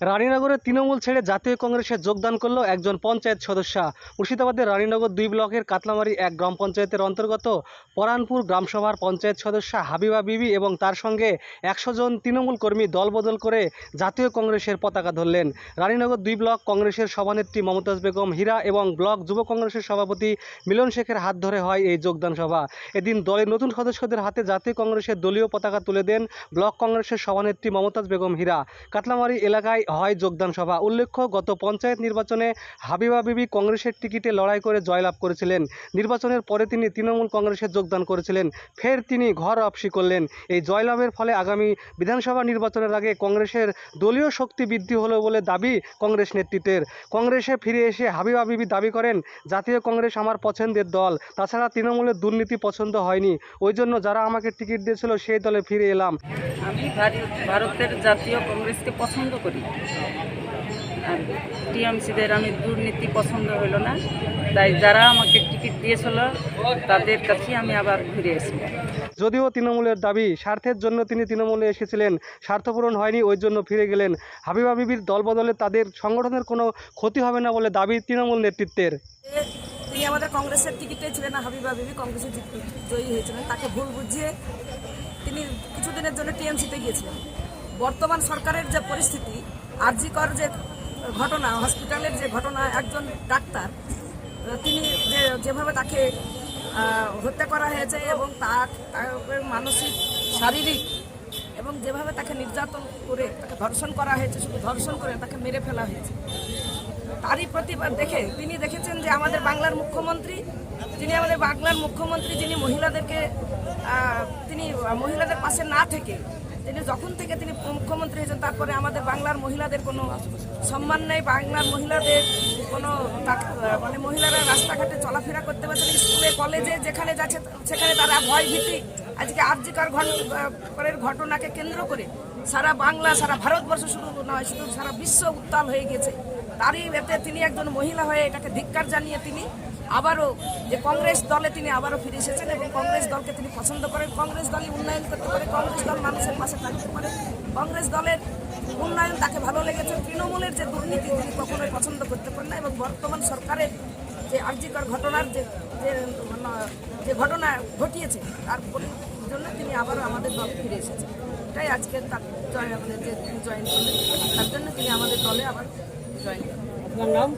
রানীনগরে তৃণমূল ছেড়ে জাতীয় কংগ্রেসে যোগদান করল একজন পঞ্চায়েত সদস্য। মুর্শিদাবাদের রানীনগর দুই ব্লকের কাতলামারি এক গ্রাম পঞ্চায়েতের অন্তর্গত পরানপুর গ্রামসভার পঞ্চায়েত সদস্য হাবিবা বিবি এবং তার সঙ্গে একশো জন তৃণমূল কর্মী দলবদল করে জাতীয় কংগ্রেসের পতাকা ধরলেন। রানীনগর দুই ব্লক কংগ্রেসের সভানেত্রী মমতাজ বেগম হীরা এবং ব্লক যুব কংগ্রেসের সভাপতি মিলন শেখের হাত ধরে হয় এই যোগদান সভা। এদিন দলের নতুন সদস্যদের হাতে জাতীয় কংগ্রেসের দলীয় পতাকা তুলে দেন ব্লক কংগ্রেসের সভানেত্রী মমতাজ বেগম হীরা। কাতলামারি এলাকায় হয় যোগদান সভা। উল্লেখ্য, গত পঞ্চায়েত নির্বাচনে হাবিবা বিবি কংগ্রেসের টিকিটে লড়াই করে জয়লাভ করেছিলেন। নির্বাচনের পরে তিনি তৃণমূল কংগ্রেসে যোগদান করেছিলেন। ফের তিনি ঘর আপসি করলেন। এই জয়লাভের ফলে আগামী বিধানসভা নির্বাচনের আগে কংগ্রেসের দলীয় শক্তি বৃদ্ধি হলো বলে দাবি কংগ্রেস নেতৃত্বের। কংগ্রেসে ফিরে এসে হাবিবা বিবি দাবি করেন, জাতীয় কংগ্রেস আমার পছন্দের দল। তাছাড়া তৃণমূলের দুর্নীতি পছন্দ হয়নি। ওই জন্য যারা আমাকে টিকিট দিয়েছিল সেই দলে ফিরে এলাম। আমি ভারতের জাতীয় কংগ্রেসকে পছন্দ করি। আর টিএমসিদের আমি দুর্নীতি পছন্দ হইল না। তাই যারা আমাকে টিকিট দিয়েছিল তাদের কাছেই আমি আবার ঘুরে এসেছি যদিও তৃণমূলের দাবি স্বার্থের জন্য তিনি তৃণমূলে এসেছিলেন স্বার্থপূরণ হয়নি ওই জন্য ফিরে গেলেন। হাবিবা বিবির দলবদলে তাদের সংগঠনের কোনো ক্ষতি হবে না বলে দাবি তৃণমূল নেতৃত্বের। তিনি আমাদের কংগ্রেসের টিকিটে ছিলেন না হাবিবা বিবি কংগ্রেসে জিত- জয়ী হয়েছিলেন তাকে ভুল বুঝিয়ে তিনি কিছুদিনের জন্য টিএমসিতে গিয়েছিলেন। বর্তমান সরকারের যে পরিস্থিতি আরজিকর যে ঘটনা হসপিটালের যে ঘটনা, একজন ডাক্তার, তিনি যে, যেভাবে তাকে হত্যা করা হয়েছে এবং তার মানসিক, শারীরিক এবং যেভাবে তাকে নির্যাতন করে, তাকে ধর্ষণ করা হয়েছে, শুধু ধর্ষণ করে তাকে মেরে ফেলা হয়েছে। তারই প্রতিবাদ দেখে, তিনি দেখেছেন যে আমাদের বাংলার মুখ্যমন্ত্রী, যিনি আমাদের বাংলার মুখ্যমন্ত্রী, যিনি মহিলাদেরকে তিনি মহিলাদের পাশে না থেকে তিনি যখন থেকে তিনি মুখ্যমন্ত্রী হয়েছেন, তারপরে আমাদের বাংলার মহিলাদের কোনো সম্মান নেই। বাংলার মহিলাদের কোনো মানে মহিলারা রাস্তাঘাটে চলাফেরা করতে পারছে স্কুলে, কলেজে যেখানে যাচ্ছে, সেখানে তারা ভয় ভীতি আজকে আর্যিকর ঘটনার ঘটনাকে কেন্দ্র করে সারা বাংলা, সারা ভারতবর্ষ শুধু নয়, শুধু সারা বিশ্ব উত্তাল হয়ে গেছে। তারই এতে তিনি একজন মহিলা হয়ে এটাকে ধিক্কার জানিয়ে তিনি আবারও যে কংগ্রেস দলে তিনি আবারও ফিরে এসেছেন এবং কংগ্রেস দলকে তিনি পছন্দ করেন। কংগ্রেস দলই উন্নয়ন করতে পারে, কংগ্রেস দল মানুষের পাশে থাকতে পারে। কংগ্রেস দলের উন্নয়ন তাকে ভালো লেগেছে। তৃণমূলের যে দুর্নীতি, তিনি কখনোই পছন্দ করতে পারেন না এবং বর্তমান সরকারের যে আর্যিকর ঘটনার যে যে মানে যে ঘটনা ঘটিয়েছে, তার জন্য তিনি আবারও আমাদের দলে ফিরে এসেছেন। এটাই আজকে তার জয়, আমাদের যে জয়েন করলেন, তার জন্য তিনি আমাদের দলে আবার জয়েন করেন